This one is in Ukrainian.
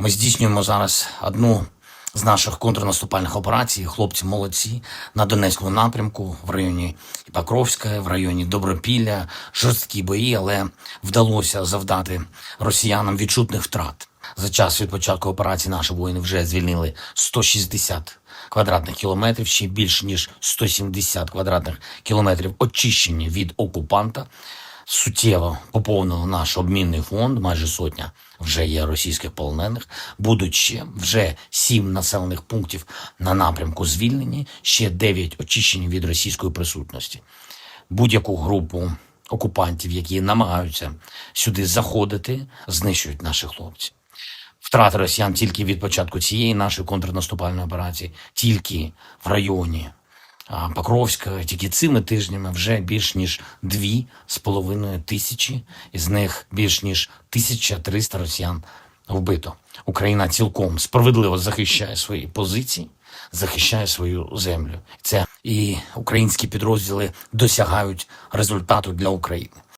Ми здійснюємо зараз одну з наших контрнаступальних операцій. Хлопці молодці на Донецькому напрямку в районі Покровська, в районі Добропілля, жорсткі бої, але вдалося завдати росіянам відчутних втрат. За час від початку операції наші воїни вже звільнили 160 квадратних кілометрів, ще більш ніж 170 квадратних кілометрів очищені від окупанта. Суттєво поповнили наш обмінний фонд. Майже сотня вже є російських полонених. Будуть ще вже сім населених пунктів на напрямку звільнені, ще дев'ять очищені від російської присутності. Будь-яку групу окупантів, які намагаються сюди заходити, знищують наші хлопці. Втрати росіян тільки від початку цієї нашої контрнаступальної операції, тільки в районі Покровська, тільки цими тижнями вже більш ніж дві з половиною тисячі, із них більш ніж 1300 росіян вбито. Україна цілком справедливо захищає свої позиції, захищає свою землю. Це і українські підрозділи досягають результату для України.